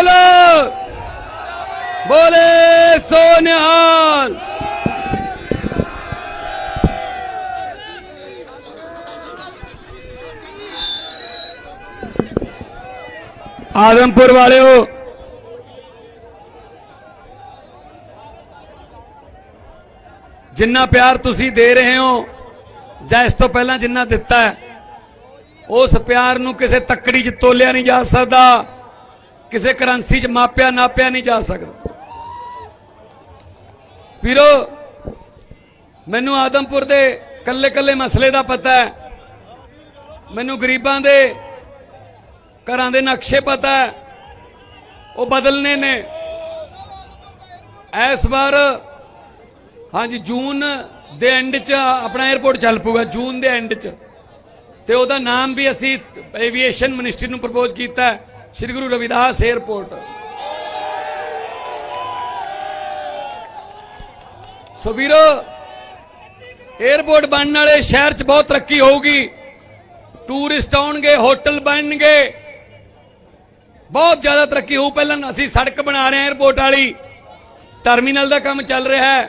ਇਨਕਲਾਬ ਬੋਲੇ ਸੋ ਨਿਹਾਲ ਆਦਮਪੁਰ ਵਾਲਿਓ, ਜਿੰਨਾ ਪਿਆਰ ਤੁਸੀਂ ਦੇ ਰਹੇ ਹੋ, ਜਾਂ ਇਸ ਤੋਂ ਪਹਿਲਾਂ ਜਿੰਨਾ ਦਿੱਤਾ ਹੈ, ਉਸ ਪਿਆਰ ਨੂੰ ਕਿਸੇ ਤੱਕੜੀ 'ਚ ਤੋਲਿਆ ਨਹੀਂ ਜਾ ਸਕਦਾ। ਕਿਸੇ ਕਰੰਸੀ 'ਚ ਮਾਪਿਆ ਨਾਪਿਆ ਨਹੀਂ ਜਾ ਸਕਦਾ। ਵੀਰੋ, ਮੈਨੂੰ ਆਦਮਪੁਰ ਦੇ ਕੱਲੇ ਕੱਲੇ ਮਸਲੇ ਦਾ ਪਤਾ ਹੈ। ਮੈਨੂੰ ਗਰੀਬਾਂ ਦੇ ਘਰਾਂ ਦੇ ਨਕਸ਼ੇ ਪਤਾ ਹੈ। ਉਹ ਬਦਲਨੇ ਨੇ। ਇਸ ਵਾਰ, ਹਾਂਜੀ, ਜੂਨ ਦੇ ਐਂਡ 'ਚ ਆਪਣਾ 에어ਪੋਰਟ ਚੱਲ ਪੂਗਾ ਜੂਨ ਦੇ ਐਂਡ 'ਚ। ਤੇ ਉਹਦਾ ਨਾਮ ਵੀ ਅਸੀਂ ਐਵੀਏਸ਼ਨ ਮਿਨਿਸਟਰੀ ਨੂੰ ਪ੍ਰਪੋਜ਼ ਕੀਤਾ ਹੈ। ਸ੍ਰੀ ਗੁਰੂ ਰਵਿਦਾਸ 에어ਪੋਰਟ ਸੋ ਵੀਰੋ 에어ਪੋਰਟ ਬਣਨ ਵਾਲੇ ਸ਼ਹਿਰ 'ਚ ਬਹੁਤ ਤਰੱਕੀ ਹੋਊਗੀ। ਟੂਰਿਸਟ ਆਉਣਗੇ, ਹੋਟਲ ਬਣਨਗੇ। ਬਹੁਤ ਜ਼ਿਆਦਾ ਤਰੱਕੀ ਹੋਊ। ਪਹਿਲਾਂ ਅਸੀਂ ਸੜਕ ਬਣਾ ਰਹੇ ਹਾਂ 에어ਪੋਰਟ ਵਾਲੀ। ਟਰਮੀਨਲ ਦਾ ਕੰਮ ਚੱਲ ਰਿਹਾ ਹੈ।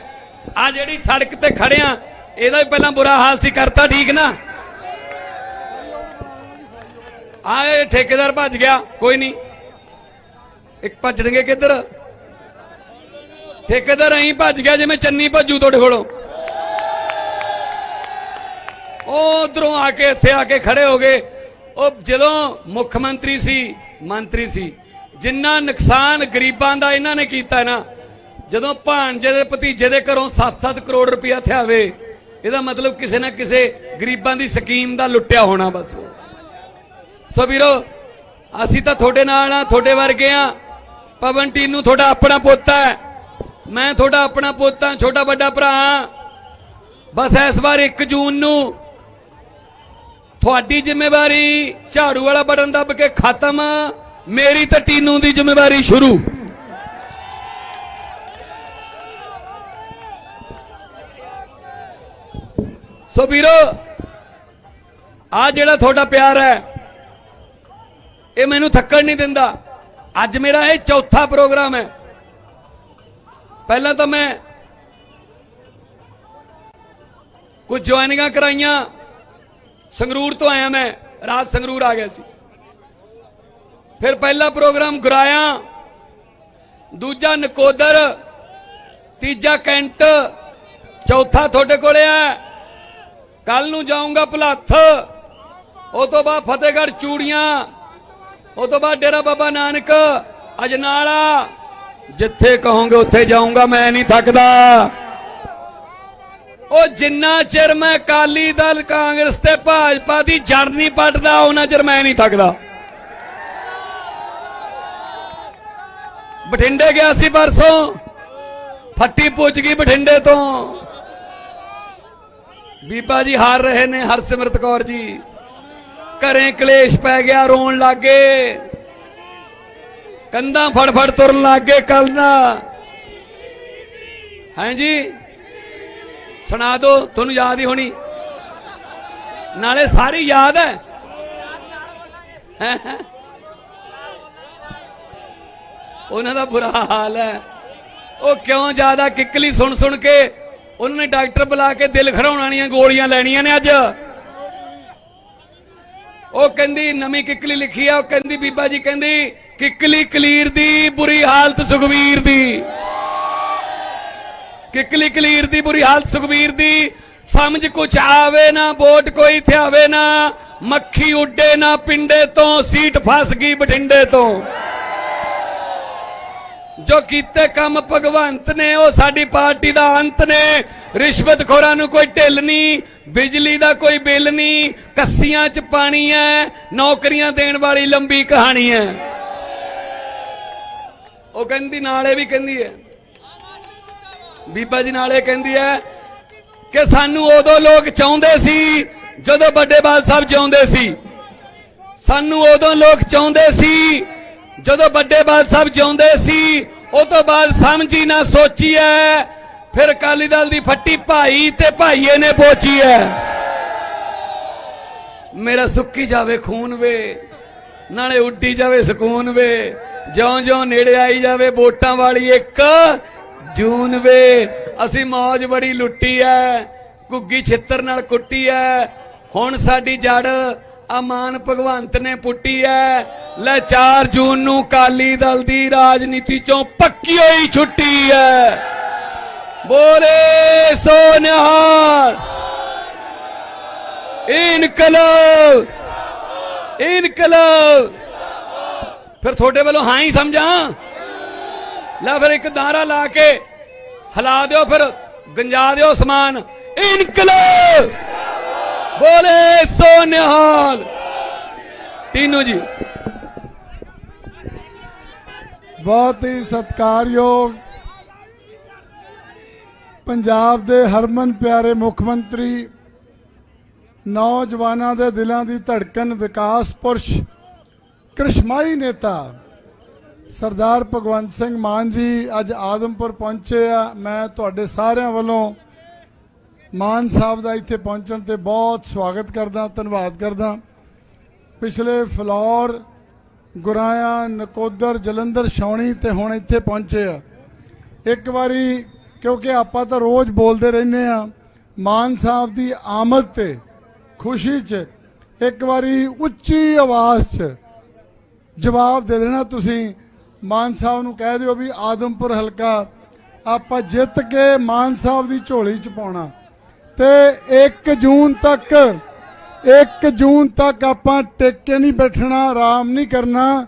ਆ ਜਿਹੜੀ ਸੜਕ ਤੇ ਖੜਿਆ ਇਹਦਾ ਵੀ ਪਹਿਲਾਂ ਬੁਰਾ ਹਾਲ ਸੀ, ਕਰਤਾ ਠੀਕ ਨਾ? ਆ ਇਹ ਠੇਕੇਦਾਰ ਭੱਜ ਗਿਆ। ਕੋਈ ਨਹੀਂ। ਇੱਕ ਭੱਜਣਗੇ ਕਿੱਧਰ? ਠੇਕੇਦਾਰ ਐਂ ਭੱਜ ਗਿਆ ਜਿਵੇਂ ਚੰਨੀ ਭੱਜੂ ਤੁਹਾਡੇ ਕੋਲੋਂ। ਉਹ ਉਧਰੋਂ ਆ ਕੇ, ਇੱਥੇ ਆ ਕੇ ਖੜੇ ਹੋ ਗਏ। ਉਹ ਜਦੋਂ ਮੁੱਖ ਮੰਤਰੀ ਸੀ ਮੰਤਰੀ ਸੀ, ਜਿੰਨਾ ਨੁਕਸਾਨ ਗਰੀਬਾਂ ਦਾ ਇਹਨਾਂ ਨੇ ਕੀਤਾ ਨਾ, ਜਦੋਂ ਭਾਣਜੇ ਦੇ ਭਤੀਜੇ ਦੇ ਘਰੋਂ 7-7 ਕਰੋੜ ਰੁਪਇਆ ਥਿਆਵੇ, ਇਹਦਾ ਮਤਲਬ ਕਿਸੇ ਨਾ ਕਿਸੇ ਗਰੀਬਾਂ ਦੀ ਸਕੀਮ ਦਾ ਲੁੱਟਿਆ ਹੋਣਾ ਬਸ। ਸੋ ਵੀਰੋ, ਅਸੀਂ ਤਾਂ ਤੁਹਾਡੇ ਨਾਲ ਆ ਤੁਹਾਡੇ ਵਰਗੇ ਆ ਪਵਨ ਟੀਨੂ ਤੁਹਾਡਾ ਆਪਣਾ ਪੋਤਾ ਹੈ। ਮੈਂ ਤੁਹਾਡਾ ਆਪਣਾ ਪੋਤਾ ਛੋਟਾ ਵੱਡਾ ਭਰਾ ਹਾਂ। ਬਸ ਇਸ ਵਾਰ 1 ਜੂਨ ਨੂੰ ਤੁਹਾਡੀ ਜ਼ਿੰਮੇਵਾਰੀ ਝਾੜੂ ਵਾਲਾ ਬਟਨ ਦੱਬ ਕੇ ਖਤਮ। ਮੇਰੀ ਤੇ ਟੀਨੂ ਦੀ ਜ਼ਿੰਮੇਵਾਰੀ ਸ਼ੁਰੂ। ਸੋ ਵੀਰੋ ਆ ਜਿਹੜਾ ਤੁਹਾਡਾ ਪਿਆਰ ਹੈ ਇਹ ਮੈਨੂੰ ਥੱਕਣ ਨਹੀਂ ਦਿੰਦਾ। ਅੱਜ ਮੇਰਾ ਇਹ ਚੌਥਾ ਪ੍ਰੋਗਰਾਮ ਹੈ। ਪਹਿਲਾਂ ਤਾਂ ਮੈਂ ਕੁਝ ਜੁਆਇਨਿੰਗਾਂ ਕਰਾਈਆਂ। ਸੰਗਰੂਰ ਤੋਂ ਆਇਆ ਮੈਂ। ਰਾਤ ਸੰਗਰੂਰ ਆ ਗਿਆ ਸੀ। ਫਿਰ ਪਹਿਲਾ ਪ੍ਰੋਗਰਾਮ ਗੁਰਾਇਆ। ਦੂਜਾ ਨਕੋਦਰ। ਤੀਜਾ ਕੈਂਟ। ਚੌਥਾ ਤੁਹਾਡੇ ਕੋਲੇ ਆ ਕੱਲ ਨੂੰ ਜਾਊਂਗਾ ਭਲੱਥ। ਉਹ ਤੋਂ ਬਾਅਦ ਫਤਿਹਗੜ੍ਹ ਚੂੜੀਆਂ। ਉਹ ਤੋਂ ਬਾਅਦ ਡੇਰਾ ਬਾਬਾ ਨਾਨਕ ਅਜਨਾਲਾ ਜਿੱਥੇ ਕਹੋਗੇ ਉੱਥੇ ਜਾਊਂਗਾ, ਮੈਂ ਨਹੀਂ ਥੱਕਦਾ। ਉਹ ਜਿੰਨਾ ਚਿਰ ਮੈਂ ਕਾਲੀ ਦਲ ਕਾਂਗਰਸ ਤੇ ਭਾਜਪਾ ਦੀ ਜੜ ਨਹੀਂ ਪੱਟਦਾ ਉਹਨਾਂ ਚਿਰ ਮੈਂ ਨਹੀਂ ਥੱਕਦਾ। ਬਠਿੰਡੇ ਗਿਆ ਸੀ ਪਰਸੋਂ। ਫੱਟੀ ਪੁੱਜ ਗਈ ਬਠਿੰਡੇ ਤੋਂ। ਬੀਬਾ ਜੀ ਹਾਰ ਰਹੇ ਨੇ, ਹਰਸਿਮਰਤ ਕੌਰ ਜੀ। ਘਰੇ ਕਲੇਸ਼ ਪੈ ਗਿਆ, ਰੋਣ ਲੱਗੇ। ਕੰਧਾਂ ਫੜ ਫੜ ਤੁਰਨ ਲੱਗੇ ਕੱਲ ਨਾ ਜੀ? ਸੁਣਾ ਦੋ ਤੁਹਾਨੂੰ ਯਾਦ ਹੀ ਹੋਣੀ। ਨਾਲੇ ਸਾਰੀ ਯਾਦ ਹੈ ਹੈਂ? ਉਹਨਾਂ ਦਾ ਬੁਰਾ ਹਾਲ ਹੈ। ਉਹ ਕਿਉਂ ਜ਼ਿਆਦਾ ਕਿੱਕਲੀ ਸੁਣ ਸੁਣ ਕੇ, ਉਹਨਾਂ ਨੇ ਡਾਕਟਰ ਬੁਲਾ ਕੇ ਦਿਲ ਖੜਾਉਣ ਵਾਲੀਆਂ ਗੋਲੀਆਂ ਲੈਣੀਆਂ ਨੇ ਅੱਜ? ਉਹ ਕਹਿੰਦੀ, ਨਵੀਂ ਕਿਕਲੀ ਲਿਖੀ ਆ, ਉਹ ਕਹਿੰਦੀ, ਬੀਬਾ ਜੀ ਕਹਿੰਦੀ, ਕਿੱਕਲੀ ਕਲੀਰ ਦੀ ਬੁਰੀ ਹਾਲਤ ਸੁਖਵੀਰ ਦੀ। ਕਿਕਲੀ ਕਲੀਰ ਦੀ ਬੁਰੀ ਹਾਲਤ ਸੁਖਵੀਰ ਦੀ। ਸਮਝ ਕੁਛ ਆਵੇ ਨਾ, ਵੋਟ ਕੋਈ ਥਿਆਵੇ ਨਾ। ਮੱਖੀ ਉੱਡੇ ਨਾ, ਪਿੰਡੇ ਤੋਂ, ਸੀਟ ਫਸ ਗਈ ਬਠਿੰਡੇ ਤੋਂ। ਜੋ ਕੀਤੇ ਕੰਮ ਭਗਵੰਤ ਨੇ, ਉਹ ਸਾਡੀ ਪਾਰਟੀ ਦਾ ਅੰਤ ਨੇ। ਰਿਸ਼ਵਤਖੋਰਾਂ ਨੂੰ ਕੋਈ ਢਿੱਲ ਨਹੀਂ। ਬਿਜਲੀ ਦਾ ਕੋਈ ਬਿੱਲ ਨਹੀਂ, ਕੱਸੀਆਂ 'ਚ ਪਾਣੀ ਹੈ ਨੌਕਰੀਆਂ ਦੇਣ ਵਾਲੀ ਲੰਬੀ ਕਹਾਣੀ ਹੈ ਉਹ ਕਹਿੰਦੀ, ਨਾਲੇ ਵੀ ਕਹਿੰਦੀ ਹੈ ਬੀਬਾ ਜੀ ਨਾਲੇ ਕਹਿੰਦੀ ਹੈ ਕਿ ਸਾਨੂੰ ਉਦੋਂ ਲੋਕ ਚਾਹੁੰਦੇ ਸੀ, ਜਦੋਂ ਵੱਡੇ ਬਾਲ ਸਾਹਿਬ ਜਿਉਂਦੇ ਸੀ। ਸਾਨੂੰ ਉਦੋਂ ਲੋਕ ਚਾਹੁੰਦੇ ਸੀ, ਜਦੋਂ ਵੱਡੇ ਬਾਲ ਸਾਹਿਬ ਜਿਉਂਦੇ ਸੀ ਉਹ ਤੋਂ ਬਾਅਦ ਸਮਝੀ ਨਾ ਸੋਚੀ ਐ ਫਿਰ ਅਕਾਲੀ ਦਲ ਦੀ ਫੱਟੀ ਭਾਈ ਤੇ ਭਾਈਏ ਨੇ ਪੋਚੀ ਐ ਮੇਰਾ ਸੁੱਕੀ ਜਾਵੇ ਖੂਨ ਵੇ, ਨਾਲੇ ਉੱਡੀ ਜਾਵੇ ਸਕੂਨ ਵੇ, ਜਿਉਂ-ਜਿਉਂ ਨੇੜੇ ਆਈ ਜਾਵੇ ਵੋਟਾਂ ਵਾਲੀ ਇੱਕ ਜੂਨ ਵੇ। ਅਸੀਂ ਮौज ਬੜੀ ਲੁੱਟੀ ਐ ਘੁੱਗੀ ਛਿੱਤਰ ਨਾਲ ਕੁੱਟੀ ਐ ਹੁਣ ਸਾਡੀ ਜੜ ਅਮਾਨ ਭਗਵੰਤ ਨੇ ਪੁੱਟੀ ਐ ਲੈ 4 ਜੂਨ ਨੂੰ ਕਾਲੀ ਦਲ ਦੀ ਰਾਜਨੀਤੀ ਚੋਂ ਪੱਕੀ ਹੋਈ ਛੁੱਟੀ ਐ ਬੋਲੇ ਸੋ ਨਿਹਾਲ ਇਨਕਲਾਬ ਇਨਕਲਾਬ ਫਿਰ ਤੁਹਾਡੇ ਵੱਲੋਂ ਹਾਂ ਹੀ ਸਮਝਾਂ ਲੈ ਫਿਰ ਇੱਕ ਦਾਰਾ ਲਾ ਕੇ ਹਿਲਾ ਦਿਓ ਫਿਰ ਗੰਜਾ ਦਿਓ ਸਮਾਨ ਇਨਕਲਾਬ ਬੋਲੇ ਸੋ ਨਿਹਾਲ ਤੀਨੂ ਜੀ ਬਹੁਤ ਹੀ ਸਤਿਕਾਰਯੋਗ ਪੰਜਾਬ ਦੇ ਹਰਮਨ ਪਿਆਰੇ ਮੁੱਖ ਮੰਤਰੀ, ਨੌਜਵਾਨਾਂ ਦੇ ਦਿਲਾਂ ਦੀ ਧੜਕਨ ਵਿਕਾਸ ਪੁਰਸ਼, ਕ੍ਰਿਸ਼ਮਾਈ ਨੇਤਾ ਸਰਦਾਰ ਭਗਵੰਤ ਸਿੰਘ ਮਾਨ ਜੀ ਅੱਜ ਆਦਮਪੁਰ ਪਹੁੰਚੇ ਆ। ਮੈਂ ਤੁਹਾਡੇ ਸਾਰਿਆਂ ਵੱਲੋਂ ਮਾਨ ਸਾਹਿਬ ਦਾ ਇੱਥੇ ਪਹੁੰਚਣ ਤੇ ਬਹੁਤ ਸਵਾਗਤ ਕਰਦਾ, ਧੰਨਵਾਦ ਕਰਦਾ। ਪਿਛਲੇ ਫਲੌਰ, ਗੁਰਾਇਆ, ਨਕੋਦਰ, ਜਲੰਧਰ, ਛਾਉਣੀ ਤੇ ਹੁਣ ਇੱਥੇ ਪਹੁੰਚੇ ਆ। ਇੱਕ ਵਾਰੀ ਕਿਉਂਕਿ ਆਪਾਂ ਤਾਂ ਰੋਜ਼ ਬੋਲਦੇ ਰਹਿੰਦੇ ਆ ਮਾਨ ਸਾਹਿਬ ਦੀ ਆਮਦ ਤੇ, ਖੁਸ਼ੀ 'ਚ, ਇੱਕ ਵਾਰੀ ਉੱਚੀ ਆਵਾਜ਼ 'ਚ ਜਵਾਬ ਦੇ ਦੇਣਾ ਤੁਸੀਂ। ਮਾਨ ਸਾਹਿਬ ਨੂੰ ਕਹਿ ਦਿਓ ਵੀ ਆਦਮਪੁਰ ਹਲਕਾ ਆਪਾਂ ਜਿੱਤ ਕੇ ਮਾਨ ਸਾਹਿਬ ਦੀ ਝੋਲੀ 'ਚ ਪਾਉਣਾ। ਤੇ 1 ਜੂਨ ਤੱਕ 1 ਜੂਨ ਤੱਕ ਆਪਾਂ ਟਿਕ ਕੇ ਨਹੀਂ ਬੈਠਣਾ, ਆਰਾਮ ਨਹੀਂ ਕਰਨਾ।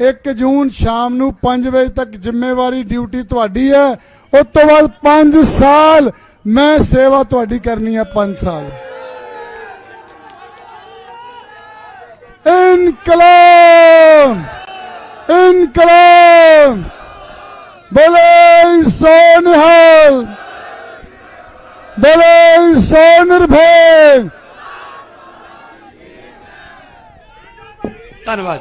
1 ਜੂਨ ਸ਼ਾਮ ਨੂੰ 5 ਵਜੇ ਤੱਕ ਜ਼ਿੰਮੇਵਾਰੀ ਡਿਊਟੀ ਤੁਹਾਡੀ ਹੈ। ਉਸ ਤੋਂ ਬਾਅਦ 5 ਸਾਲ ਮੈਂ ਸੇਵਾ ਤੁਹਾਡੀ ਕਰਨੀ ਹੈ 5 ਸਾਲ ਇਨਕਲਾਬ ਇਨਕਲਾਬ ਬੋਲੇ ਸੋ ਨਿਹਾਲ ਬੋਲੇ ਸੋ ਨਿਰਭੈ ਧੰਨਵਾਦ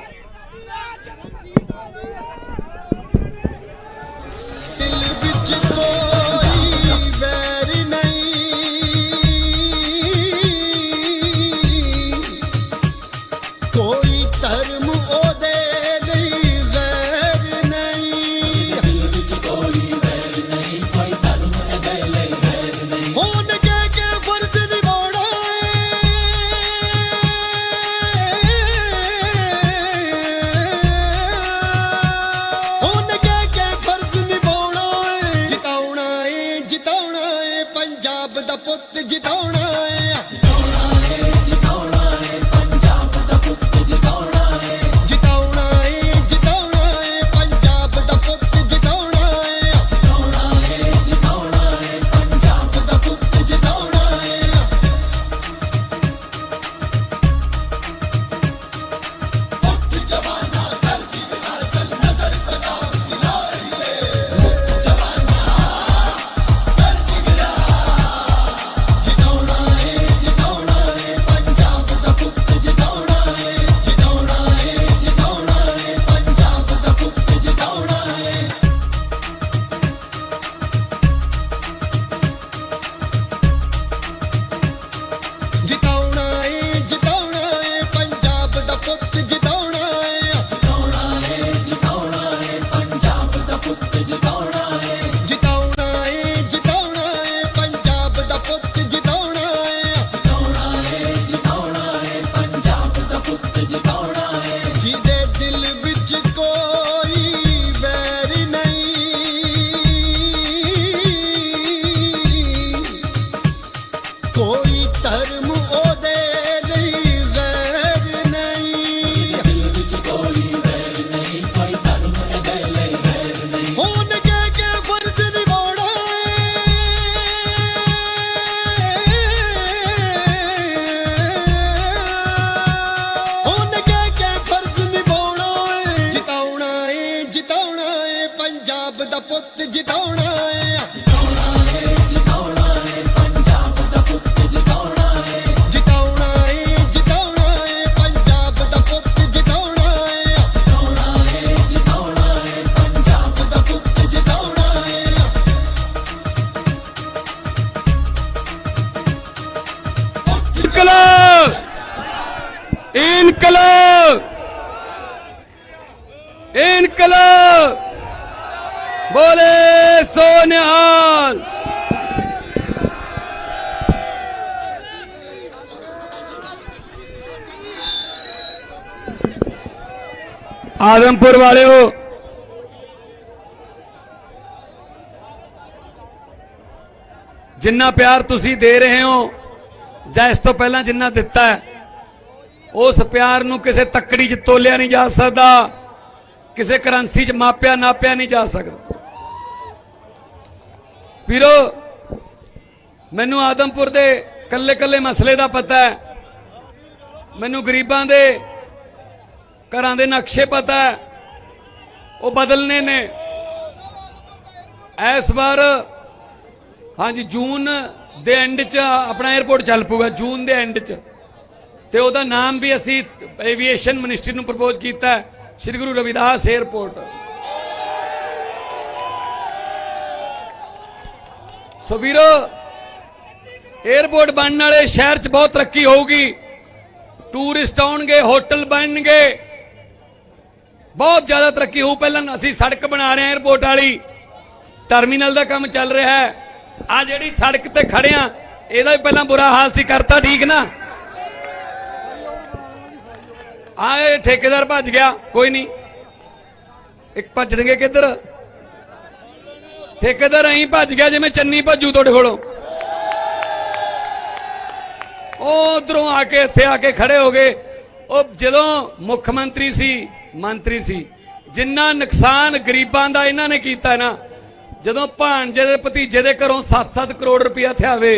ਕੋਈ ਧਰਮ ਬੋਲੇ ਸੋ ਨਿਹਾਲ ਆਦਮਪੁਰ ਵਾਲਿਓ, ਜਿੰਨਾ ਪਿਆਰ ਤੁਸੀਂ ਦੇ ਰਹੇ ਹੋ, ਜਾਂ ਇਸ ਤੋਂ ਪਹਿਲਾਂ ਜਿੰਨਾ ਦਿੱਤਾ ਹੈ, ਉਸ ਪਿਆਰ ਨੂੰ ਕਿਸੇ ਤੱਕੜੀ 'ਚ ਤੋਲਿਆ ਨਹੀਂ ਜਾ ਸਕਦਾ, ਕਿਸੇ ਕਰੰਸੀ 'ਚ ਮਾਪਿਆ ਨਾਪਿਆ ਨਹੀਂ ਜਾ ਸਕਦਾ। ਵੀਰੋ, ਮੈਨੂੰ ਆਦਮਪੁਰ ਦੇ ਕੱਲੇ ਕੱਲੇ ਮਸਲੇ ਦਾ ਪਤਾ ਹੈ। ਮੈਨੂੰ ਗਰੀਬਾਂ ਦੇ ਘਰਾਂ ਦੇ ਨਕਸ਼ੇ ਪਤਾ ਹੈ। ਉਹ ਬਦਲਨੇ ਨੇ। ਇਸ ਵਾਰ, ਹਾਂਜੀ, ਜੂਨ ਦੇ ਐਂਡ 'ਚ ਆਪਣਾ 에어ਪੋਰਟ ਚੱਲ ਪੂਗਾ ਜੂਨ ਦੇ ਐਂਡ 'ਚ। ਤੇ ਉਹਦਾ ਨਾਮ ਵੀ ਅਸੀਂ ਐਵੀਏਸ਼ਨ ਮਿਨਿਸਟਰੀ ਨੂੰ ਪ੍ਰਪੋਜ਼ ਕੀਤਾ ਸ਼੍ਰੀ ਗੁਰੂ ਰਵਿਦਾਸ 에어ਪੋਰਟ ਸੋ ਵੀਰੋ 에어ਪੋਰਟ ਬਣਨ ਵਾਲੇ ਸ਼ਹਿਰ 'ਚ ਬਹੁਤ ਤਰੱਕੀ ਹੋਊਗੀ। ਟੂਰਿਸਟ ਆਉਣਗੇ ਹੋਟਲ ਬਣਨਗੇ। ਬਹੁਤ ਜ਼ਿਆਦਾ ਤਰੱਕੀ ਹੋਊ। ਪਹਿਲਾਂ ਅਸੀਂ ਸੜਕ ਬਣਾ ਰਹੇ ਹਾਂ 에어ਪੋਰਟ ਵਾਲੀ। ਟਰਮੀਨਲ ਦਾ ਕੰਮ ਚੱਲ ਰਿਹਾ ਹੈ। ਆ ਜਿਹੜੀ ਸੜਕ ਤੇ ਖੜੇ ਆ ਇਹਦਾ ਵੀ ਪਹਿਲਾਂ ਬੁਰਾ ਹਾਲ ਸੀ। ਕਰਤਾ ਠੀਕ ਨਾ? ਆਏ, ਠੇਕੇਦਾਰ ਭੱਜ ਗਿਆ। ਕੋਈ ਨਹੀਂ। ਇੱਕ ਭੱਜਣਗੇ ਕਿੱਧਰ? ਠੇਕੇਦਾਰ ਐਂ ਭੱਜ ਗਿਆ ਜਿਵੇਂ ਚੰਨੀ ਭੱਜੂ ਤੁਹਾਡੇ ਕੋਲੋਂ। ਉਹ ਉਧਰੋਂ ਆ ਕੇ ਇੱਥੇ ਆ ਕੇ ਖੜੇ ਹੋ ਗਏ। ਉਹ ਜਦੋਂ ਮੁੱਖ ਮੰਤਰੀ ਸੀ ਮੰਤਰੀ ਸੀ, ਜਿੰਨਾ ਨੁਕਸਾਨ ਗਰੀਬਾਂ ਦਾ ਇਹਨਾਂ ਨੇ ਕੀਤਾ ਨਾ, ਜਦੋਂ ਭਾਣਜੇ ਦੇ ਭਤੀਜੇ ਦੇ ਘਰੋਂ 7-7 ਕਰੋੜ ਰੁਪਇਆ ਥਿਆਵੇ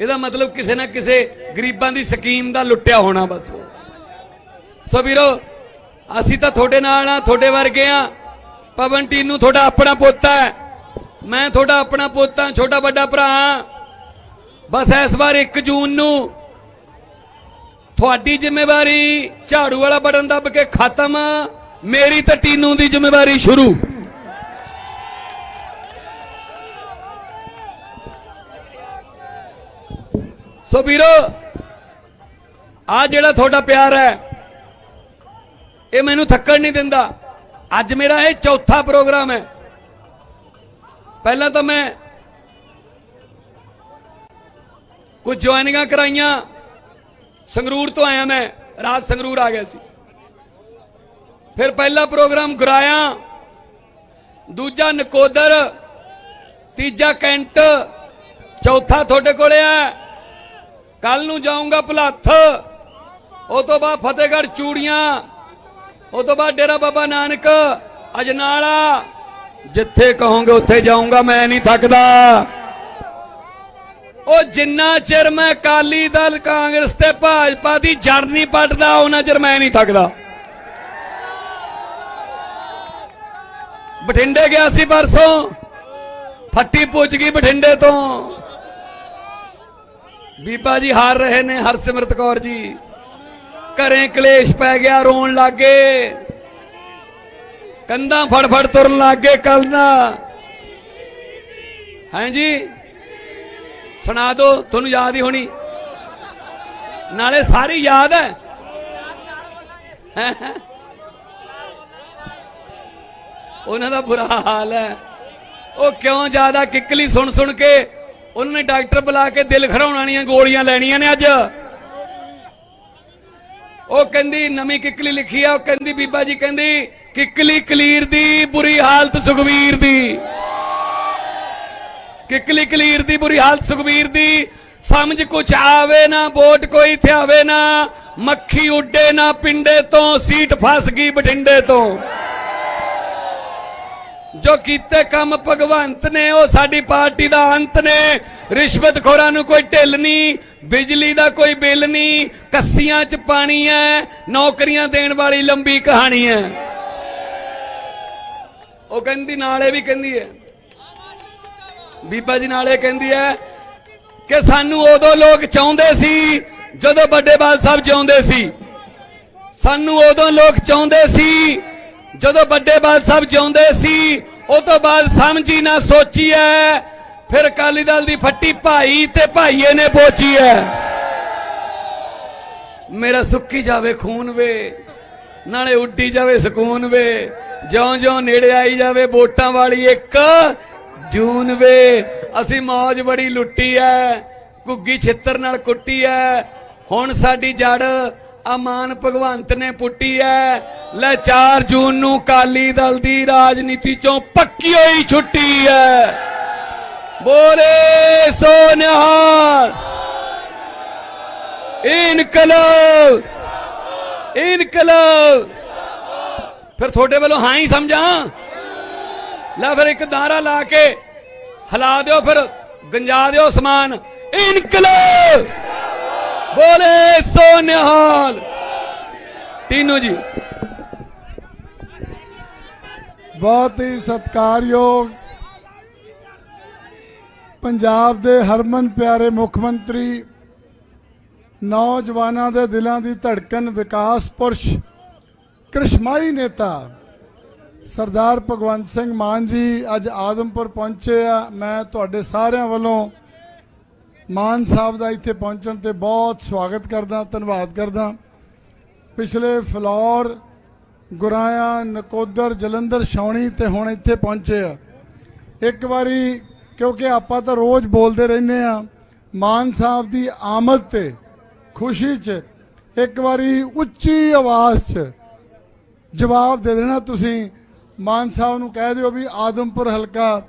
ਇਹਦਾ ਮਤਲਬ ਕਿਸੇ ਨਾ ਕਿਸੇ ਗਰੀਬਾਂ ਦੀ ਸਕੀਮ ਦਾ ਲੁੱਟਿਆ ਹੋਣਾ ਬਸ। ਸੋ ਵੀਰੋ, ਅਸੀਂ ਤਾਂ ਤੁਹਾਡੇ ਨਾਲ ਆ, ਤੁਹਾਡੇ ਵਰਗੇ ਆ। ਪਵਨ ਟੀਨੂ ਤੁਹਾਡਾ ਆਪਣਾ ਪੋਤਾ ਹੈ। ਮੈਂ ਤੁਹਾਡਾ ਆਪਣਾ ਪੋਤਾ ਛੋਟਾ ਵੱਡਾ ਭਰਾ ਹਾਂ। ਬਸ ਇਸ ਵਾਰ 1 ਜੂਨ ਨੂੰ ਤੁਹਾਡੀ ਜ਼ਿੰਮੇਵਾਰੀ ਝਾੜੂ ਵਾਲਾ ਬਟਨ ਦੱਬ ਕੇ ਖਤਮ ਮੇਰੀ ਤੇ ਟੀਨੂ ਦੀ ਜ਼ਿੰਮੇਵਾਰੀ ਸ਼ੁਰੂ। ਸੋ ਵੀਰੋ, ਆ ਜਿਹੜਾ ਤੁਹਾਡਾ ਪਿਆਰ ਹੈ, ਇਹ ਮੈਨੂੰ ਥੱਕਣ ਨਹੀਂ ਦਿੰਦਾ। ਅੱਜ ਮੇਰਾ ਇਹ ਚੌਥਾ ਪ੍ਰੋਗਰਾਮ ਹੈ। ਪਹਿਲਾਂ ਤਾਂ ਮੈਂ ਕੁਝ ਜੁਆਇਨਿੰਗਾਂ ਕਰਾਈਆਂ। ਸੰਗਰੂਰ ਤੋਂ ਆਇਆ ਮੈਂ। ਰਾਤ ਸੰਗਰੂਰ ਆ ਗਿਆ ਸੀ। ਫਿਰ ਪਹਿਲਾ ਪ੍ਰੋਗਰਾਮ ਗੁਰਾਇਆ। ਦੂਜਾ ਨਕੋਦਰ। ਤੀਜਾ ਕੈਂਟ। ਚੌਥਾ ਤੁਹਾਡੇ ਕੋਲੇ ਆ। ਕੱਲ ਨੂੰ ਜਾਊਂਗਾ ਭੁਲੱਥ। ਉਹ ਤੋਂ ਬਾਅਦ ਫਤਿਹਗੜ੍ਹ ਚੂੜੀਆਂ। ਉਹ ਤੋਂ ਬਾਅਦ ਡੇਰਾ ਬਾਬਾ ਨਾਨਕ। ਅਜਨਾਲਾ। ਜਿੱਥੇ ਕਹੋਗੇ ਉੱਥੇ ਜਾਊਂਗਾ, ਮੈਂ ਨਹੀਂ ਥੱਕਦਾ। ਉਹ ਜਿੰਨਾ ਚਿਰ ਮੈਂ ਕਾਲੀ ਦਲ ਕਾਂਗਰਸ ਤੇ ਭਾਜਪਾ ਦੀ ਜੜ ਨਹੀਂ ਪੱਟਦਾ ਉਹਨਾਂ ਚਿਰ ਮੈਂ ਨਹੀਂ ਥੱਕਦਾ। ਬਠਿੰਡੇ ਗਿਆ ਸੀ ਪਰਸੋਂ, ਫੱਟੀ ਪੁੱਜ ਗਈ ਬਠਿੰਡੇ ਤੋਂ। ਬੀਬਾ ਜੀ ਹਾਰ ਰਹੇ ਨੇ ਹਰਸਿਮਰਤ ਕੌਰ ਜੀ। ਘਰੇ ਕਲੇਸ਼ ਪੈ ਗਿਆ, ਰੋਣ ਲੱਗੇ ਕੰਧਾਂ ਫੜ ਫੜ ਤੁਰਨ ਲੱਗੇ ਕੱਲ ਦਾ। ਹਾਂ ਜੀ? ਸੁਣਾ ਦੋ, ਤੁਹਾਨੂੰ ਯਾਦ ਹੀ ਹੋਣੀ। ਨਾਲੇ ਸਾਰੀ ਯਾਦ ਹੈ। ਹੈਂ? ਉਹਨਾਂ ਦਾ ਬੁਰਾ ਹਾਲ ਹੈ। ਉਹ ਕਿਉਂ ਜ਼ਿਆਦਾ ਕਿੱਕਲੀ ਸੁਣ ਸੁਣ ਕੇ ਉਹਨਾਂ ਨੇ ਡਾਕਟਰ ਬੁਲਾ ਕੇ ਦਿਲ ਖੜਾਉਣ ਵਾਲੀਆਂ ਗੋਲੀਆਂ ਲੈਣੀਆਂ ਨੇ ਅੱਜ? ਉਹ ਕਹਿੰਦੀ, ਨਵੀਂ ਕਿੱਕਲੀ ਲਿਖੀ ਆ, ਉਹ ਕਹਿੰਦੀ, ਬੀਬਾ ਜੀ ਕਹਿੰਦੀ, ਕਿੱਕਲੀ ਕਲੀਰ ਦੀ, ਬੁਰੀ ਹਾਲਤ ਸੁਖਵੀਰ ਦੀ। ਕਿਕਲੀ ਕਲੀਰ ਦੀ, ਬੁਰੀ ਹਾਲਤ ਸੁਖਵੀਰ ਦੀ। ਸਮਝ ਕੁਛ ਆਵੇ ਨਾ, ਵੋਟ ਕੋਈ ਥਿਆਵੇ ਨਾ। ਮੱਖੀ ਉੱਡੇ ਨਾ, ਪਿੰਡੇ ਤੋਂ, ਸੀਟ ਫਸ ਗਈ ਬਠਿੰਡੇ ਤੋਂ। ਜੋ ਕੀਤੇ ਕੰਮ ਭਗਵੰਤ ਨੇ, ਉਹ ਸਾਡੀ ਪਾਰਟੀ ਦਾ ਅੰਤ ਨੇ। ਰਿਸ਼ਵਤਖੋਰਾਂ ਨੂੰ ਕੋਈ ਢਿੱਲ ਨਹੀਂ, ਬਿਜਲੀ ਦਾ ਕੋਈ ਬਿੱਲ ਨਹੀਂ, ਕੱਸੀਆਂ 'ਚ ਪਾਣੀ ਹੈ ਨੌਕਰੀਆਂ ਦੇਣ ਵਾਲੀ ਲੰਬੀ ਕਹਾਣੀ ਹੈ ਉਹ ਕਹਿੰਦੀ, ਨਾਲੇ ਵੀ ਕਹਿੰਦੀ ਹੈ ਬੀਬਾ ਜੀ ਨਾਲੇ ਕਹਿੰਦੀ ਹੈ ਕਿ ਸਾਨੂੰ ਉਦੋਂ ਲੋਕ ਚਾਹੁੰਦੇ ਸੀ, ਜਦੋਂ ਵੱਡੇ ਬਾਲ ਸਾਹਿਬ ਜਿਉਂਦੇ ਸੀ। ਸਾਨੂੰ ਉਦੋਂ ਲੋਕ ਚਾਹੁੰਦੇ ਸੀ, ਜਦੋਂ ਵੱਡੇ ਬਾਲ ਸਾਹਿਬ ਜਿਉਂਦੇ ਸੀ ਉਹ ਤੋਂ ਬਾਅਦ ਸਮਝੀ ਨਾ ਸੋਚੀ ਐ ਫਿਰ ਅਕਾਲੀ ਦਲ ਦੀ ਫੱਟੀ ਭਾਈ ਤੇ ਭਾਈਏ ਨੇ ਪੋਚੀ ਐ ਮੇਰਾ ਸੁੱਕੀ ਜਾਵੇ ਖੂਨ ਵੇ, ਨਾਲੇ ਉੱਡੀ ਜਾਵੇ ਸਕੂਨ ਵੇ, ਜਿਉਂ-ਜਿਉਂ ਨੇੜੇ ਆਈ ਜਾਵੇ ਵੋਟਾਂ ਵਾਲੀ ਇੱਕ ਜੂਨ ਵੇ। ਅਸੀਂ ਮੌਜ ਬੜੀ ਲੁੱਟੀ ਐ ਕੁੱਗੀ ਛਿੱਤਰ ਨਾਲ ਕੁੱਟੀ ਐ ਹੁਣ ਸਾਡੀ ਜੜ ਅਮਾਨ ਭਗਵੰਤ ਨੇ ਪੁੱਟੀ ਐ। ਲੈ 4 ਜੂਨ ਨੂੰ ਕਾਲੀ ਦਲ ਦੀ ਰਾਜਨੀਤੀ ਚੋਂ ਪੱਕੀ ਹੋਈ ਛੁੱਟੀ ਐ। ਬੋਲੇ ਸੋ ਨਿਹਾਲ ਇਨਕਲਾਬ। ਇਨਕਲਾਬ। ਫਿਰ ਤੁਹਾਡੇ ਵੱਲੋਂ ਹਾਂ ਹੀ ਸਮਝਾਂ। ਲੈ ਫਿਰ ਇੱਕ ਦਾਰਾ ਲਾ ਕੇ ਹਿਲਾ ਦਿਓ ਫਿਰ, ਗੰਜਾ ਦਿਓ ਸਮਾਨ। ਇਨਕਲਾਬ। ਬੋਲੇ ਸੋ ਨਿਹਾਲ ਤੀਨੋ ਜੀ। ਬਹੁਤ ਹੀ ਸਤਿਕਾਰਯੋਗ ਪੰਜਾਬ ਦੇ ਹਰਮਨ ਪਿਆਰੇ ਮੁੱਖ ਮੰਤਰੀ, ਨੌਜਵਾਨਾਂ ਦੇ ਦਿਲਾਂ ਦੀ ਧੜਕਣ ਵਿਕਾਸ ਪੁਰਸ਼, ਕ੍ਰਿਸ਼ਮਾਈ ਨੇਤਾ, ਸਰਦਾਰ ਭਗਵੰਤ ਸਿੰਘ ਮਾਨ ਜੀ ਅੱਜ ਆਦਮਪੁਰ ਪਹੁੰਚੇ ਆ। ਮੈਂ ਤੁਹਾਡੇ ਸਾਰਿਆਂ ਵੱਲੋਂ ਮਾਨ ਸਾਹਿਬ ਦਾ ਇੱਥੇ ਪਹੁੰਚਣ ਤੇ ਬਹੁਤ ਸਵਾਗਤ ਕਰਦਾ, ਧੰਨਵਾਦ ਕਰਦਾ। ਪਿਛਲੇ ਫਲੌਰ, ਗੁਰਾਇਆ, ਨਕੋਦਰ, ਜਲੰਧਰ, ਛਾਉਣੀ ਤੇ ਹੁਣ ਇੱਥੇ ਪਹੁੰਚੇ ਆ। ਇੱਕ ਵਾਰੀ, ਕਿਉਂਕਿ ਆਪਾਂ ਤਾਂ ਰੋਜ਼ ਬੋਲਦੇ ਰਹਿੰਦੇ ਆ, ਮਾਨ ਸਾਹਿਬ ਦੀ ਆਮਦ ਤੇ, ਖੁਸ਼ੀ 'ਚ, ਇੱਕ ਵਾਰੀ ਉੱਚੀ ਆਵਾਜ਼ 'ਚ ਜਵਾਬ ਦੇ ਦੇਣਾ ਤੁਸੀਂ। ਮਾਨ ਸਾਹਿਬ ਨੂੰ ਕਹਿ ਦਿਓ ਵੀ ਆਦਮਪੁਰ ਹਲਕਾ,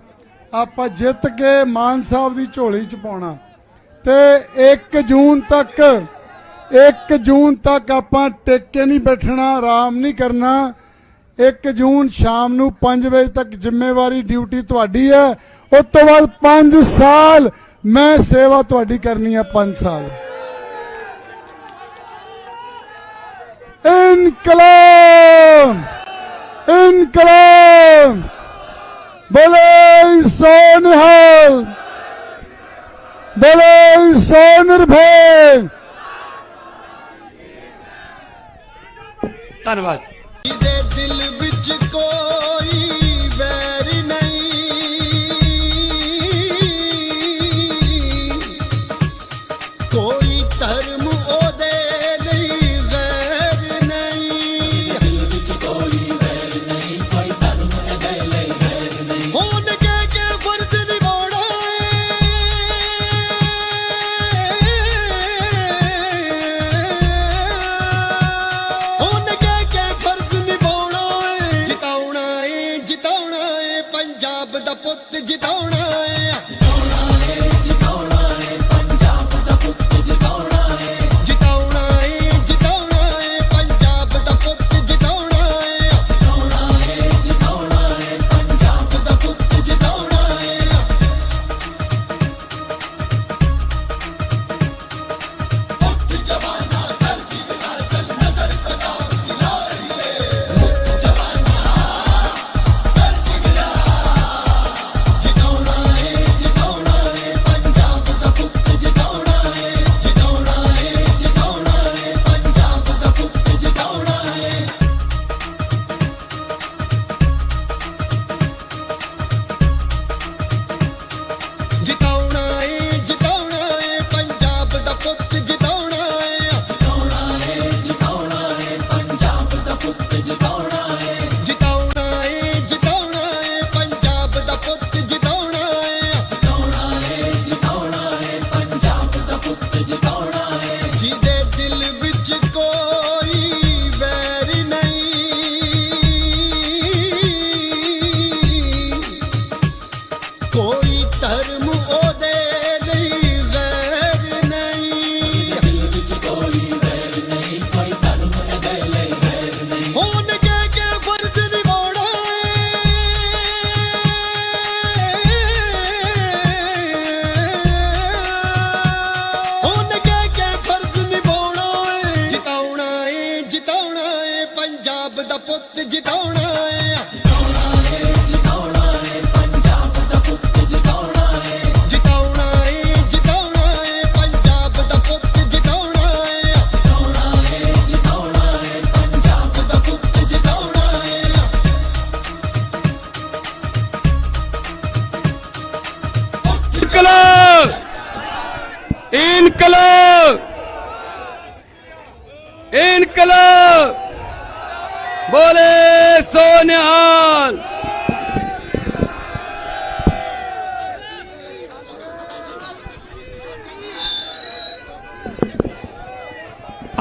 ਆਪਾਂ ਜਿੱਤ ਕੇ ਮਾਨ ਸਾਹਿਬ ਦੀ ਝੋਲੀ 'ਚ ਪਾਉਣਾ। ਤੇ 1 ਜੂਨ ਤੱਕ 1 ਜੂਨ ਤੱਕ ਆਪਾਂ ਟਿਕ ਕੇ ਨਹੀਂ ਬੈਠਣਾ, ਆਰਾਮ ਨਹੀਂ ਕਰਨਾ। 1 ਜੂਨ ਸ਼ਾਮ ਨੂੰ 5 ਵਜੇ ਤੱਕ ਜ਼ਿੰਮੇਵਾਰੀ ਡਿਊਟੀ ਤੁਹਾਡੀ ਹੈ। ਉਸ ਤੋਂ ਬਾਅਦ 5 ਸਾਲ ਮੈਂ ਸੇਵਾ ਤੁਹਾਡੀ ਕਰਨੀ ਹੈ 5 ਸਾਲ। ਇਨਕਲਾਬ! ਇਨਕਲਾਬ! ਬੋਲੇ ਸੋ ਬੋਲੇ ਸੋ ਨਿਰਭੈ ਧੰਨਵਾਦ।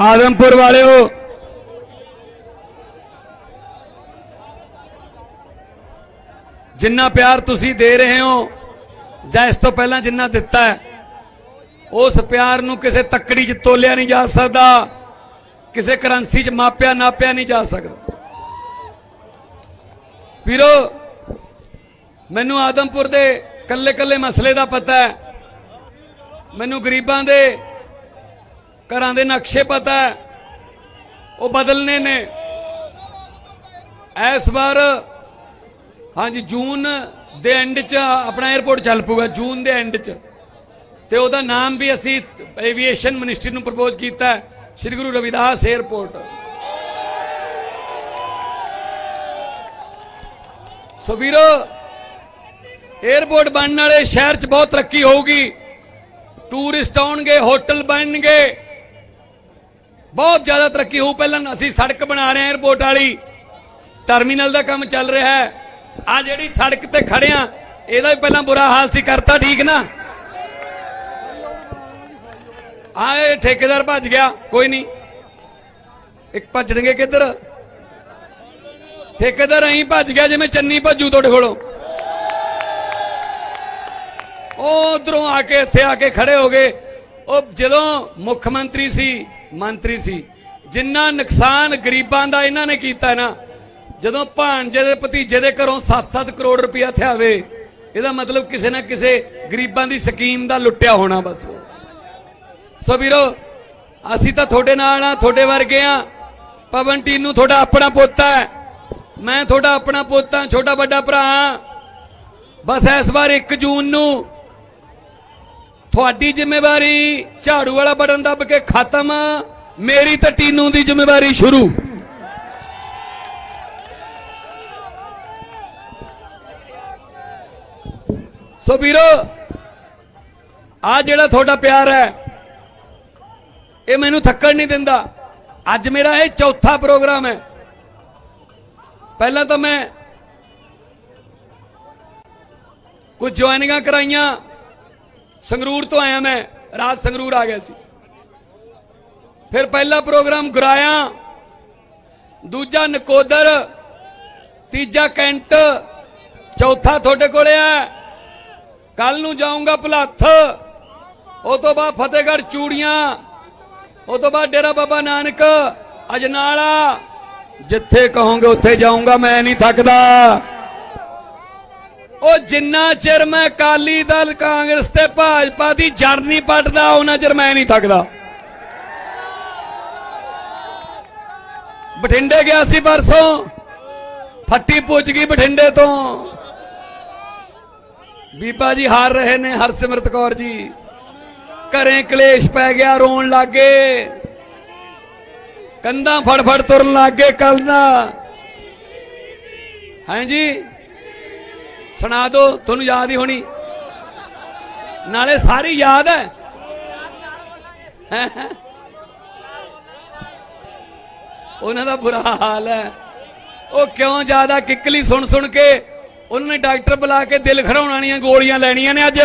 ਆਦਮਪੁਰ ਵਾਲਿਓ। ਜਿੰਨਾ ਪਿਆਰ ਤੁਸੀਂ ਦੇ ਰਹੇ ਹੋ, ਜਾਂ ਇਸ ਤੋਂ ਪਹਿਲਾਂ ਜਿੰਨਾ ਦਿੱਤਾ ਹੈ, ਉਸ ਪਿਆਰ ਨੂੰ ਕਿਸੇ ਤੱਕੜੀ 'ਚ ਤੋਲਿਆ ਨਹੀਂ ਜਾ ਸਕਦਾ, ਕਿਸੇ ਕਰੰਸੀ 'ਚ ਮਾਪਿਆ ਨਾਪਿਆ ਨਹੀਂ ਜਾ ਸਕਦਾ। ਵੀਰੋ, ਮੈਨੂੰ ਆਦਮਪੁਰ ਦੇ ਕੱਲੇ ਕੱਲੇ ਮਸਲੇ ਦਾ ਪਤਾ ਹੈ। ਮੈਨੂੰ ਗਰੀਬਾਂ ਦੇ ਘਰਾਂ ਦੇ ਨਕਸ਼ੇ ਪਤਾ ਹੈ। ਉਹ ਬਦਲਨੇ ਨੇ। ਇਸ ਵਾਰ, ਹਾਂਜੀ, ਜੂਨ ਦੇ ਐਂਡ 'ਚ ਆਪਣਾ 에어ਪੋਰਟ ਚੱਲ ਪੂਗਾ ਜੂਨ ਦੇ ਐਂਡ 'ਚ। ਤੇ ਉਹਦਾ ਨਾਮ ਵੀ ਅਸੀਂ ਐਵੀਏਸ਼ਨ ਮਿਨਿਸਟਰੀ ਨੂੰ ਪ੍ਰਪੋਜ਼ ਕੀਤਾ ਸ੍ਰੀ ਗੁਰੂ ਰਵਿਦਾਸ 에어ਪੋਰਟ ਸੋ ਵੀਰੋ 에어ਪੋਰਟ ਬਣਨ ਵਾਲੇ ਸ਼ਹਿਰ 'ਚ ਬਹੁਤ ਤਰੱਕੀ ਹੋਊਗੀ। ਟੂਰਿਸਟ ਆਉਣਗੇ ਹੋਟਲ ਬਣਨਗੇ। ਬਹੁਤ ਜ਼ਿਆਦਾ ਤਰੱਕੀ ਹੋਊ। ਪਹਿਲਾਂ ਅਸੀਂ ਸੜਕ ਬਣਾ ਰਹੇ ਹਾਂ 에어ਪੋਰਟ ਵਾਲੀ। ਟਰਮੀਨਲ ਦਾ ਕੰਮ ਚੱਲ ਰਿਹਾ ਹੈ। ਆ ਜਿਹੜੀ ਸੜਕ ਤੇ ਖੜਿਆ ਇਹਦਾ ਵੀ ਪਹਿਲਾਂ ਬੁਰਾ ਹਾਲ ਸੀ, ਕਰਤਾ ਠੀਕ ਨਾ? ਆ ਠੇਕੇਦਾਰ ਭੱਜ ਗਿਆ, ਕੋਈ ਨਹੀਂ। ਇੱਕ ਭੱਜਣਗੇ ਕਿੱਧਰ? ਠੇਕੇਦਾਰ ਐਂ ਭੱਜ ਗਿਆ ਜਿਵੇਂ ਚੰਨੀ ਭੱਜੂ ਤੁਹਾਡੇ ਕੋਲੋਂ। ਉਹ ਉਧਰੋਂ ਆ ਕੇ, ਇੱਥੇ ਆ ਕੇ ਖੜੇ ਹੋ ਗਏ। ਉਹ ਜਦੋਂ ਮੁੱਖ ਮੰਤਰੀ ਸੀ ਮੰਤਰੀ ਸੀ। ਜਿੰਨਾ ਨੁਕਸਾਨ ਗਰੀਬਾਂ ਦਾ ਇਹਨਾਂ ਨੇ ਕੀਤਾ ਨਾ, ਜਦੋਂ ਭਾਣਜੇ ਦੇ ਭਤੀਜੇ ਦੇ ਘਰੋਂ 7-7 ਕਰੋੜ ਰੁਪਇਆ ਥਿਆਵੇ ਇਹਦਾ ਮਤਲਬ ਕਿਸੇ ਨਾ ਕਿਸੇ ਗਰੀਬਾਂ ਦੀ ਸਕੀਮ ਦਾ ਲੁੱਟਿਆ ਹੋਣਾ ਬਸ। ਸੋ ਵੀਰੋ, ਅਸੀਂ ਤਾਂ ਤੁਹਾਡੇ ਨਾਲ ਆ ਤੁਹਾਡੇ ਵਰਗੇ ਆ ਪਵਨ ਟੀਨੂ ਤੁਹਾਡਾ ਆਪਣਾ ਪੋਤਾ ਹੈ। ਮੈਂ ਤੁਹਾਡਾ ਆਪਣਾ ਪੋਤਾ ਛੋਟਾ ਵੱਡਾ ਭਰਾ ਹਾਂ। ਬਸ ਇਸ ਵਾਰ 1 ਜੂਨ ਨੂੰ ਤੁਹਾਡੀ ਜ਼ਿੰਮੇਵਾਰੀ ਝਾੜੂ ਵਾਲਾ ਬਟਨ ਦੱਬ ਕੇ ਖਤਮ। ਮੇਰੀ ਤੇ ਟੀਨੂ ਦੀ ਜ਼ਿੰਮੇਵਾਰੀ ਸ਼ੁਰੂ। ਸੋ ਵੀਰੋ ਆ ਜਿਹੜਾ ਤੁਹਾਡਾ ਪਿਆਰ ਹੈ, ਇਹ ਮੈਨੂੰ ਥੱਕਣ ਨਹੀਂ ਦਿੰਦਾ। ਅੱਜ ਮੇਰਾ ਇਹ ਚੌਥਾ ਪ੍ਰੋਗਰਾਮ ਹੈ। ਪਹਿਲਾਂ ਤਾਂ ਮੈਂ ਕੁਝ ਜੁਆਇਨਿੰਗਾਂ ਕਰਾਈਆਂ। ਸੰਗਰੂਰ ਤੋਂ ਆਇਆ ਮੈਂ, ਰਾਤ ਸੰਗਰੂਰ ਆ ਗਿਆ ਸੀ। ਫਿਰ ਪਹਿਲਾ ਪ੍ਰੋਗਰਾਮ ਗੁਰਾਇਆ ਦੂਜਾ ਨਕੋਦਰ, ਤੀਜਾ ਕੈਂਟ, ਚੌਥਾ ਤੁਹਾਡੇ ਕੋਲੇ ਆ ਕੱਲ ਨੂੰ ਜਾਊਂਗਾ ਭਲੱਥ। ਉਹ ਤੋਂ ਬਾਅਦ ਫਤਿਹਗੜ੍ਹ ਚੂੜੀਆਂ, ਉਹ ਤੋਂ ਬਾਅਦ ਡੇਰਾ ਬਾਬਾ ਨਾਨਕ, ਅਜਨਾਲਾ। ਜਿੱਥੇ ਕਹੋਗੇ ਉੱਥੇ ਜਾਊਂਗਾ, ਮੈਂ ਨਹੀਂ ਥੱਕਦਾ। ਉਹ ਜਿੰਨਾ ਚਿਰ ਮੈਂ ਕਾਲੀ ਦਲ, ਕਾਂਗਰਸ ਤੇ ਭਾਜਪਾ ਦੀ ਜੜ ਨਹੀਂ ਪੱਟਦਾ ਉਹਨਾਂ ਚਿਰ ਮੈਂ ਨਹੀਂ ਥੱਕਦਾ। ਬਠਿੰਡੇ ਗਿਆ ਸੀ ਪਰਸੋਂ। ਫੱਟੀ ਪੁੱਜ ਗਈ ਬਠਿੰਡੇ ਤੋਂ। ਬੀਬਾ ਜੀ ਹਾਰ ਰਹੇ ਨੇ ਹਰਸਿਮਰਤ ਕੌਰ ਜੀ। ਘਰੇ ਕਲੇਸ਼ ਪੈ ਗਿਆ, ਰੋਣ ਲੱਗੇ। ਕੰਧਾਂ ਫੜ ਫੜ ਤੁਰਨ ਲੱਗੇ ਕੱਲ ਦਾ ਹਾਂਜੀ ਸੁਣਾ ਦੋ, ਤੁਹਾਨੂੰ ਯਾਦ ਹੀ ਹੋਣੀ। ਨਾਲੇ ਸਾਰੀ ਯਾਦ ਹੈ। ਹੈਂ? ਉਹਨਾਂ ਦਾ ਬੁਰਾ ਹਾਲ ਹੈ। ਉਹ ਕਿਉਂ ਜ਼ਿਆਦਾ ਕਿੱਕਲੀ ਸੁਣ ਸੁਣ ਕੇ ਉਹਨਾਂ ਨੇ ਡਾਕਟਰ ਬੁਲਾ ਕੇ ਦਿਲ ਖੜਾਉਣ ਵਾਲੀਆਂ ਗੋਲੀਆਂ ਲੈਣੀਆਂ ਨੇ ਅੱਜ।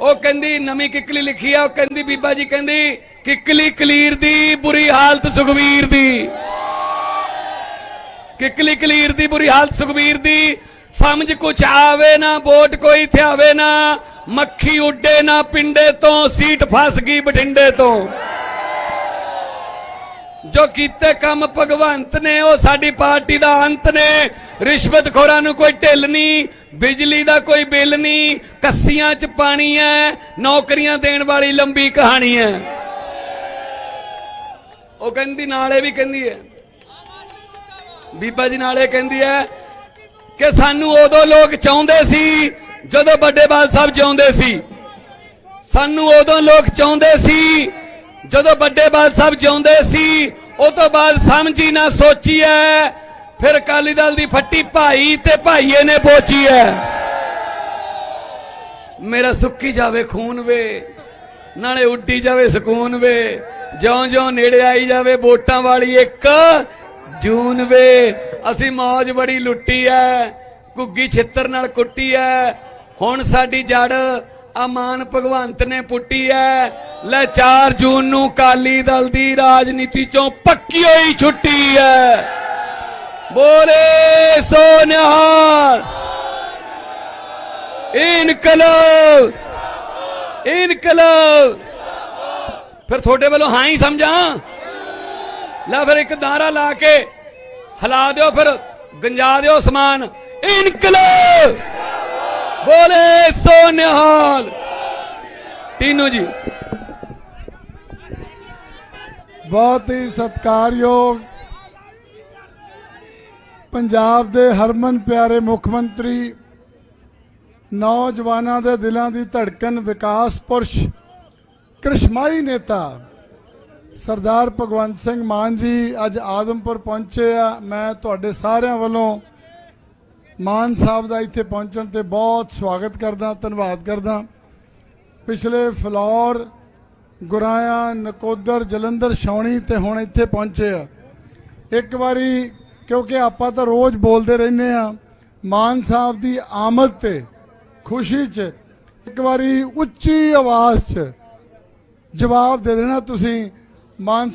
ਉਹ ਕਹਿੰਦੀ, ਨਵੀਂ ਕਿੱਕਲੀ ਲਿਖੀ ਆ। ਉਹ ਕਹਿੰਦੀ, ਬੀਬਾ ਜੀ ਕਹਿੰਦੀ, ਕਿੱਕਲੀ ਕਲੀਰ ਦੀ ਬੁਰੀ ਹਾਲਤ ਸੁਖਵੀਰ ਦੀ। ਕਿਕਲੀ ਕਲੀਰ ਦੀ ਬੁਰੀ ਹਾਲਤ ਸੁਖਬੀਰ ਦੀ। ਸਮਝ ਕੁਛ ਆਵੇ ਨਾ, ਵੋਟ ਕੋਈ ਥਿਆਵੇ ਨਾ। ਮੱਖੀ ਉੱਡੇ ਨਾ, ਪਿੰਡੇ ਤੋਂ ਸੀਟ ਫਸ ਗਈ ਬਠਿੰਡੇ ਤੋਂ। ਜੋ ਕੀਤੇ ਕੰਮ ਭਗਵੰਤ ਨੇ, ਉਹ ਸਾਡੀ ਪਾਰਟੀ ਦਾ ਅੰਤ ਨੇ। ਰਿਸ਼ਵਤਖੋਰਾਂ ਨੂੰ ਕੋਈ ਢਿੱਲ ਨਹੀਂ, ਬਿਜਲੀ ਦਾ ਕੋਈ ਬਿੱਲ ਨਹੀਂ, ਕੱਸੀਆਂ 'ਚ ਪਾਣੀ ਹੈ ਨੌਕਰੀਆਂ ਦੇਣ ਵਾਲੀ ਲੰਬੀ ਕਹਾਣੀ ਹੈ ਉਹ ਕਹਿੰਦੀ, ਨਾਲੇ ਵੀ ਕਹਿੰਦੀ ਹੈ ਬੀਬਾ ਜੀ ਨਾਲੇ ਕਹਿੰਦੀ ਹੈ ਕਿ ਸਾਨੂੰ ਉਦੋਂ ਲੋਕ ਚਾਹੁੰਦੇ ਸੀ ਜਦੋਂ ਵੱਡੇ ਸਾਹਿਬ ਜਿਉਂਦੇ ਸੀ। ਸਾਨੂੰ ਉਦੋਂ ਲੋਕ ਚਾਹੁੰਦੇ ਸੀ ਜਦੋਂ ਵੱਡੇ ਸਾਹਿਬ ਜਿਉਂਦੇ ਸੀ। ਉਹ ਤੋਂ ਬਾਅਦ ਸਮਝੀ ਨਾ ਸੋਚੀ ਐ ਫਿਰ ਅਕਾਲੀ ਦਲ ਦੀ ਫੱਟੀ ਭਾਈ ਤੇ ਭਾਈਏ ਨੇ ਪੋਚੀ ਐ ਮੇਰਾ ਸੁੱਕੀ ਜਾਵੇ ਖੂਨ ਵੇ, ਨਾਲੇ ਉੱਡੀ ਜਾਵੇ ਸਕੂਨ ਵੇ, ਜਿਉਂ-ਜਿਉਂ ਨੇੜੇ ਆਈ ਜਾਵੇ ਵੋਟਾਂ ਵਾਲੀ ਇੱਕ ਜੂਨ ਵੇ, ਅਸੀਂ ਮੌਜ ਬੜੀ ਲੁੱਟੀ ਐ, ਘੁੱਗੀ ਛਿੱਤਰ ਨਾਲ ਕੁੱਟੀ ਐ। ਹੁਣ ਸਾਡੀ ਜੜ ਅਮਾਨ ਭਗਵੰਤ ਨੇ ਪੁੱਟੀ ਐ। ਲੈ 4 ਜੂਨ ਨੂੰ ਕਾਲੀ ਦਲ ਦੀ ਰਾਜਨੀਤੀ ਚੋਂ ਪੱਕੀ ਹੋਈ ਛੁੱਟੀ ਐ। ਬੋਲੇ ਸੋ ਨਿਹਾਲ। ਇਨਕਲਾਬ ਇਨਕਲਾਬ। ਫਿਰ ਤੁਹਾਡੇ ਵੱਲੋਂ ਹਾਂ ਹੀ ਸਮਝਾਂ। ਲੈ ਫਿਰ ਇੱਕ ਦਾਰਾ ਲਾ ਕੇ ਹਿਲਾ ਦਿਓ ਫਿਰ, ਗੰਜਾ ਦਿਓ ਸਮਾਨ। ਇਨਕਲਾਬ! ਬੋਲੇ ਸੋ ਨਿਹਾਲ। ਤੀਨੂ ਜੀ। ਬਹੁਤ ਹੀ ਸਤਿਕਾਰਯੋਗ ਪੰਜਾਬ ਦੇ ਹਰਮਨ ਪਿਆਰੇ ਮੁੱਖ ਮੰਤਰੀ, ਨੌਜਵਾਨਾਂ ਦੇ ਦਿਲਾਂ ਦੀ ਧੜਕਣ ਵਿਕਾਸ ਪੁਰਸ਼, ਕ੍ਰਿਸ਼ਮਾਈ ਨੇਤਾ ਸਰਦਾਰ ਭਗਵੰਤ ਸਿੰਘ ਮਾਨ ਜੀ ਅੱਜ ਆਦਮਪੁਰ ਪਹੁੰਚੇ ਆ। ਮੈਂ ਤੁਹਾਡੇ ਸਾਰਿਆਂ ਵੱਲੋਂ ਮਾਨ ਸਾਹਿਬ ਦਾ ਇੱਥੇ ਪਹੁੰਚਣ ਤੇ ਬਹੁਤ ਸਵਾਗਤ ਕਰਦਾ, ਧੰਨਵਾਦ ਕਰਦਾ। ਪਿਛਲੇ ਫਲੌਰ, ਗੁਰਾਇਆ, ਨਕੋਦਰ, ਜਲੰਧਰ, ਛਾਉਣੀ ਤੇ ਹੁਣ ਇੱਥੇ ਪਹੁੰਚੇ ਆ। ਇੱਕ ਵਾਰੀ, ਕਿਉਂਕਿ ਆਪਾਂ ਤਾਂ ਰੋਜ਼ ਬੋਲਦੇ ਰਹਿੰਦੇ ਆ, ਮਾਨ ਸਾਹਿਬ ਦੀ ਆਮਦ ਤੇ, ਖੁਸ਼ੀ 'ਚ, ਇੱਕ ਵਾਰੀ ਉੱਚੀ ਆਵਾਜ਼ 'ਚ ਜਵਾਬ ਦੇ ਦੇਣਾ ਤੁਸੀਂ। ਮਾਨ